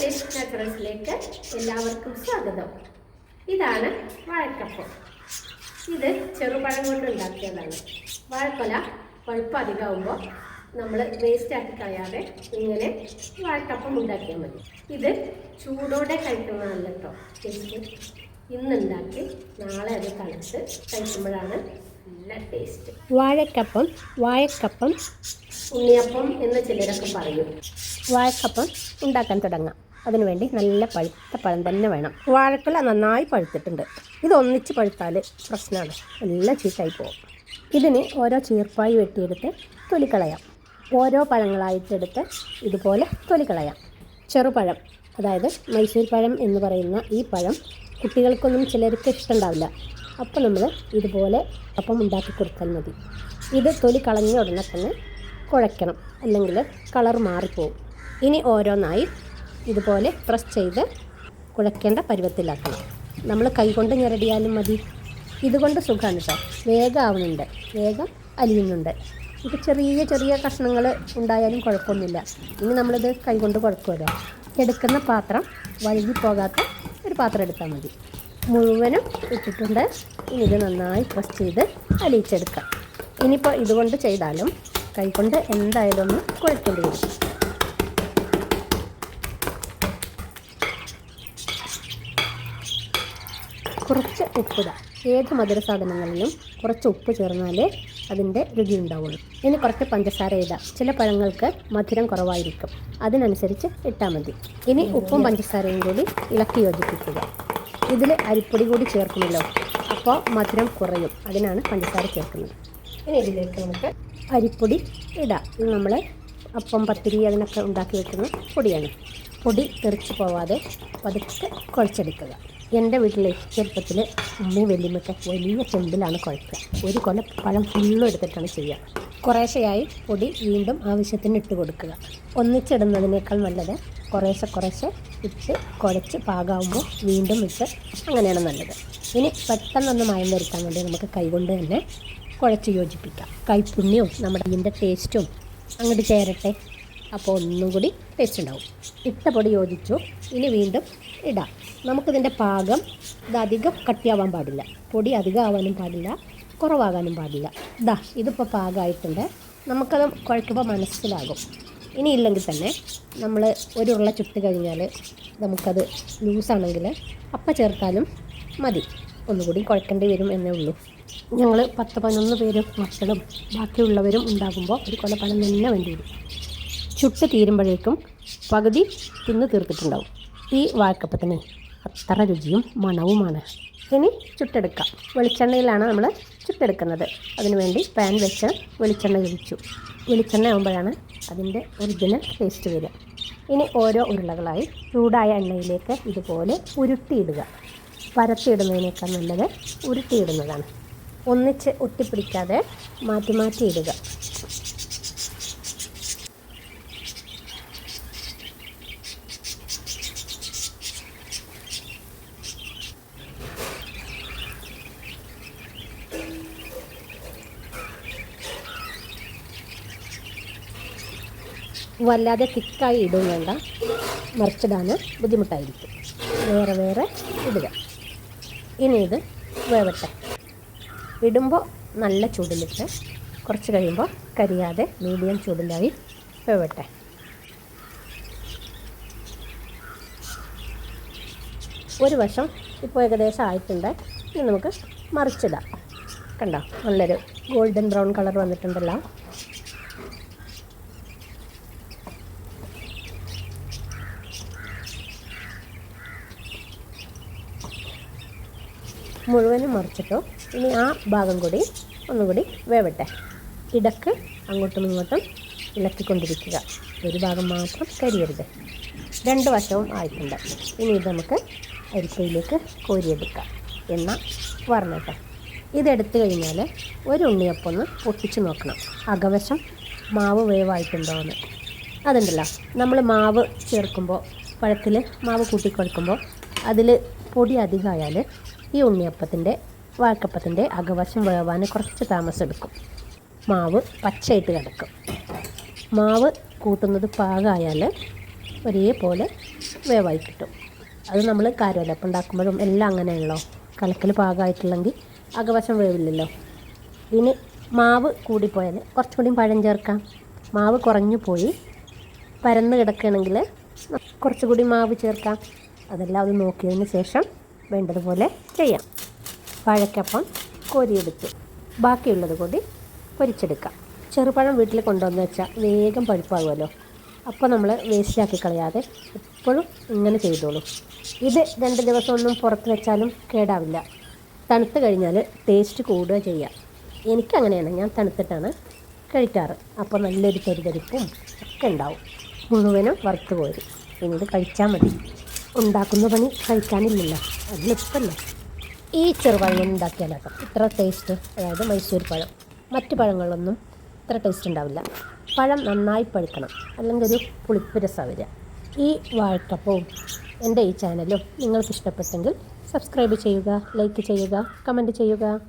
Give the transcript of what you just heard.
മലേഷ് നാച്ചുറൽസിലേക്ക് എല്ലാവർക്കും സ്വാഗതം. ഇതാണ് വാഴക്കപ്പം. ഇത് ചെറുപഴം കൊണ്ട് ഉണ്ടാക്കിയതാണ്. വാഴക്കൊല പഴുപ്പ് അധികമാകുമ്പോൾ നമ്മൾ വേസ്റ്റ് ആക്കി കളയാതെ ഇങ്ങനെ വാഴക്കപ്പം ഉണ്ടാക്കിയാൽ മതി. ഇത് ചൂടോടെ കഴിക്കുന്നതല്ല കേട്ടോ ടേസ്റ്റ് ഇന്നുണ്ടാക്കി നാളെ അത് തണുത്ത് കഴിക്കുമ്പോഴാണ് നല്ല ടേസ്റ്റ് വാഴക്കപ്പം വാഴക്കപ്പം ഉണ്ണിയപ്പം എന്ന് ചിലരൊക്കെ പറയും. വാഴക്കപ്പം ഉണ്ടാക്കാൻ തുടങ്ങാം. അതിനുവേണ്ടി നല്ല പഴുത്ത പഴം തന്നെ വേണം. വാഴക്കുല നന്നായി പഴുത്തിട്ടുണ്ട്. ഇത് ഒന്നിച്ച് പഴുത്താൽ പ്രശ്നമാണ് എല്ലാം ചീത്തായി പോകും. ഇതിന് ഓരോ ചീർപ്പായി വെട്ടിയെടുത്ത് തൊലിക്കളയാം ഓരോ പഴങ്ങളായിട്ടെടുത്ത് ഇതുപോലെ തൊലിക്കളയാം ചെറുപഴം അതായത് മൈസൂർ പഴം എന്ന് പറയുന്ന ഈ പഴം കുട്ടികൾക്കൊന്നും ചിലർക്ക് ഇഷ്ടമുണ്ടാവില്ല അപ്പോൾ നമ്മൾ ഇതുപോലെ അപ്പം ഉണ്ടാക്കി കൊടുത്താൽ മതി. ഇത് തൊലി കളഞ്ഞ ഉടനെ തന്നെ കുഴയ്ക്കണം. അല്ലെങ്കിൽ കളർ മാറിപ്പോവും. ഇനി ഓരോന്നായി ഇതുപോലെ പ്രസ് ചെയ്ത് കുഴക്കേണ്ട പരുവത്തിലാക്കണം നമ്മൾ കൈകൊണ്ട് ഞെരടിയാലും മതി. ഇതുകൊണ്ട് സുഖമാണ് കേട്ടോ വേഗം ആവുന്നുണ്ട് വേഗം അലിയുന്നുണ്ട്. ഇത് ചെറിയ ചെറിയ കഷ്ണങ്ങൾ ഉണ്ടായാലും കുഴപ്പമൊന്നുമില്ല. ഇനി നമ്മളിത് കൈകൊണ്ട് കുഴക്കുമല്ലോ. എടുക്കുന്ന പാത്രം വഴുകി പോകാത്ത ഒരു പാത്രം എടുത്താൽ മതി. മുഴുവനും ഇട്ടിട്ടുണ്ട്. ഇനി ഇത് നന്നായി പ്രസ് ചെയ്ത് അലിയിച്ചെടുക്കാം. ഇനിയിപ്പോൾ ഇതുകൊണ്ട് ചെയ്താലും കൈകൊണ്ട് എന്തായാലും ഒന്ന് കുഴക്കേണ്ടി വരും. കുറച്ച് ഉപ്പിടുക ഏത് മധുര സാധനങ്ങളിലും കുറച്ച് ഉപ്പ് ചേർന്നാലേ അതിന്റെ രുചി ഉണ്ടാവുള്ളൂ. ഇനി കുറച്ച് പഞ്ചസാര ഇടാം. ചില പഴങ്ങൾക്ക് മധുരം കുറവായിരിക്കും. അതിനനുസരിച്ച് ഇട്ടാൽ മതി. ഇനി ഉപ്പും പഞ്ചസാരയും കൂടി ഇളക്കി യോജിപ്പിക്കുക. ഇതിൽ അരിപ്പൊടി കൂടി ചേർക്കുമല്ലോ? അപ്പോൾ മധുരം കുറയും. അതിനാണ് പഞ്ചസാര ചേർക്കുന്നത്. ഇനി ഇതിലേക്ക് നമുക്ക് അരിപ്പൊടി ഇടാം. നമ്മൾ അപ്പം പത്തിരി അതിനൊക്കെ ഉണ്ടാക്കി വെക്കുന്ന പൊടിയാണ്. പൊടി തെറിച്ച് പോവാതെ പതുക്കെ കുഴച്ചെടുക്കുക. എന്റെ വീട്ടിലെ ചെറുപ്പത്തിൽ ഉമ്മയും വലിയമ്മയൊക്കെ വലിയ ചെമ്പിലാണ് കുഴക്കുക. ഒരു കൊല പഴം ഫുള്ളും എടുത്തിട്ടാണ് ചെയ്യുക. കുറേശ്ശെയായി പൊടി വീണ്ടും ആവശ്യത്തിന് ഇട്ട് കൊടുക്കുക. ഒന്നിച്ചിടുന്നതിനേക്കാൾ നല്ലത് കുറേശ്ശെ കുറേശ്ശെ ഇട്ട് കുഴച്ച് പാകാവുമ്പോൾ വീണ്ടും ഇട്ട് അങ്ങനെയാണ് നല്ലത്. ഇനി പെട്ടെന്നൊന്ന് മയം വരുത്താൻ വേണ്ടി നമുക്ക് കൈകൊണ്ട് തന്നെ കുഴച്ച് യോജിപ്പിക്കാം. കൈപ്പുണ്യവും നമ്മുടെ ഇതിന്റെ ടേസ്റ്റും അങ്ങോട്ട് ചേരട്ടെ. അപ്പോൾ ഒന്നും കൂടി ടേസ്റ്റ് ഉണ്ടാവും. ഇട്ട പൊടി യോജിച്ചു. ഇനി വീണ്ടും ഇടാം. നമുക്കിതിന്റെ പാകം ഇത് അധികം കട്ടിയാവാൻ പാടില്ല. പൊടി അധികം ആവാനും പാടില്ല. കുറവാകാനും പാടില്ല. ഇതാ ഇതിപ്പോൾ പാകമായിട്ടുണ്ട്. നമുക്കത് കുഴക്കുമ്പോൾ മനസ്സിലാകും. ഇനി ഇല്ലെങ്കിൽ തന്നെ നമ്മൾ ഒരു ഉരുള ചുട്ട് കഴിഞ്ഞാൽ നമുക്കത് ലൂസാണെങ്കിൽ അപ്പം ചേർത്താലും മതി. ഒന്നുകൂടി കുഴക്കേണ്ടി വരും എന്നേ ഉള്ളൂ. ഞങ്ങൾ പത്ത് പതിനൊന്ന് പേരും മക്കളും ബാക്കിയുള്ളവരും ഉണ്ടാകുമ്പോൾ ഒരു കൊല പഴം തന്നെ വേണ്ടി വരും. ചുട്ട് തീരുമ്പോഴേക്കും പകുതി തിന്ന് തീർത്തിട്ടുണ്ടാവും. ഈ വാഴക്കപ്പത്തിന് അത്ര രുചിയും മണവുമാണ്. ഇനി ചുട്ടെടുക്കാം. വെളിച്ചെണ്ണയിലാണ് നമ്മൾ ചുട്ടെടുക്കുന്നത്. അതിനുവേണ്ടി പാൻ വെച്ച് വെളിച്ചെണ്ണ ഒഴിച്ചു. വെളിച്ചെണ്ണ ആകുമ്പോഴാണ് അതിന്റെ ഒറിജിനൽ ടേസ്റ്റ് വരിക. ഇനി ഓരോ ഉരുളകളായി ചൂടായ എണ്ണയിലേക്ക് ഇതുപോലെ ഉരുട്ടിയിടുക. പരത്തിയിടുന്നതിനേക്കാൾ നല്ലത് ഉരുട്ടിയിടുന്നതാണ്. ഒന്നിച്ച് ഒട്ടിപ്പിടിക്കാതെ മാറ്റി മാറ്റി ഇടുക വല്ലാതെ തിക്കായി ഇടും വേണ്ട. മറിച്ചിടാൻ ബുദ്ധിമുട്ടായിരിക്കും. വേറെ വേറെ ഇടുക. ഇനി ഇത് വേവട്ടെ. ഇടുമ്പോൾ നല്ല ചൂടിലിട്ട് കുറച്ച് കഴിയുമ്പോൾ കരിയാതെ മീഡിയം ചൂടിലായി വേവട്ടെ. ഒരു വശം ഇപ്പോൾ ഏകദേശം ആയിട്ടുണ്ട്. ഇനി നമുക്ക് മറിച്ചിടാം. കണ്ടോ? നല്ലൊരു ഗോൾഡൻ ബ്രൗൺ കളർ വന്നിട്ടുണ്ടല്ലോ. മുഴുവനും മറിച്ചിട്ടു. ഇനി ആ ഭാഗം കൂടി ഒന്നുകൂടി വേവട്ടെ. ഇടയ്ക്ക് അങ്ങോട്ടും ഇങ്ങോട്ടും ഇളക്കിക്കൊണ്ടിരിക്കുക. ഒരു ഭാഗം മാത്രം കരിയരുത്. രണ്ട് വശവും ആയിട്ടുണ്ട്. ഇനി ഇത് നമുക്ക് അരിപ്പയിലേക്ക് കോരിയെടുക്കാം. എണ്ണ വറന്നട്ടെ ഇതെടുത്തു കഴിഞ്ഞാൽ ഒരു ഉണ്ണിയപ്പൊന്ന് പൊട്ടിച്ച് നോക്കണം. അകവശം മാവ് വേവായിട്ടുണ്ടോ എന്ന്. അതുണ്ടല്ലോ. നമ്മൾ മാവ് ചേർക്കുമ്പോൾ പഴത്തിൽ മാവ് കൂട്ടിക്കൊടുക്കുമ്പോൾ അതിൽ പൊടി അധികമായാൽ ഈ ഉണ്ണിയപ്പത്തിന്റെ വാഴക്കപ്പത്തിന്റെ അകവശം വേവാൻ കുറച്ച് താമസം എടുക്കും മാവ് പച്ചയിട്ട് കിടക്കും. മാവ് കൂട്ടുന്നത് പാകമായാൽ ഒരേപോലെ വേവായി കിട്ടും. അത് നമ്മൾ കാര്യമല്ലപ്പം ഉണ്ടാക്കുമ്പോഴും എല്ലാം അങ്ങനെയാണല്ലോ. കലക്കൽ പാകമായിട്ടുള്ളെങ്കിൽ അകവശം വേവില്ലല്ലോ. ഇനി മാവ് കൂടിപ്പോയാൽ കുറച്ചുകൂടി പഴം ചേർക്കാം. മാവ് കുറഞ്ഞു പോയി പരന്ന് കിടക്കുകയാണെങ്കിൽ കുറച്ചുകൂടി മാവ് ചേർക്കാം. അതെല്ലാം അത് നോക്കിയതിന് ശേഷം വേണ്ടതുപോലെ ചെയ്യാം. വാഴക്കപ്പം കോരിയെടുത്ത് ബാക്കിയുള്ളത് കൂടി പൊരിച്ചെടുക്കാം. ചെറുപഴം വീട്ടിൽ കൊണ്ടുവന്ന് വെച്ചാൽ വേഗം പഴുപ്പാകുമല്ലോ. അപ്പോൾ നമ്മൾ വേസ്റ്റാക്കി കളയാതെ എപ്പോഴും ഇങ്ങനെ ചെയ്തോളൂ. ഇത് രണ്ട് ദിവസമൊന്നും പുറത്ത് വെച്ചാലും കേടാവില്ല. തണുത്ത് കഴിഞ്ഞാൽ ടേസ്റ്റ് കൂടുക ചെയ്യാം. എനിക്കങ്ങനെയാണ് ഞാൻ തണുത്തിട്ടാണ് കഴിക്കാറ്. അപ്പോൾ നല്ലൊരു തരിതരിപ്പും ഒക്കെ ഉണ്ടാവും. മുഴുവനും വറുത്ത് കോരി. ഇനി ഇത് കഴിച്ചാൽ മതി. ഉണ്ടാക്കുന്ന പണി കഴിക്കാനില്ലല്ലോ. അതിലെളുപ്പമല്ലേ ഈ ചെറുപഴം ഉണ്ടാക്കിയാലാക്കാം ഇത്ര ടേസ്റ്റ് അതായത് മൈസൂർ പഴം. മറ്റു പഴങ്ങളൊന്നും ഇത്ര ടേസ്റ്റ് ഉണ്ടാവില്ല. പഴം നന്നായി പഴുക്കണം. അല്ലെങ്കിൽ ഒരു പുളിപ്പ് രസം വരിക. ഈ വാഴക്കപ്പവും എന്റെ ഈ ചാനലും നിങ്ങൾക്ക് ഇഷ്ടപ്പെട്ടെങ്കിൽ സബ്സ്ക്രൈബ് ചെയ്യുക ലൈക്ക് ചെയ്യുക കമന്റ് ചെയ്യുക.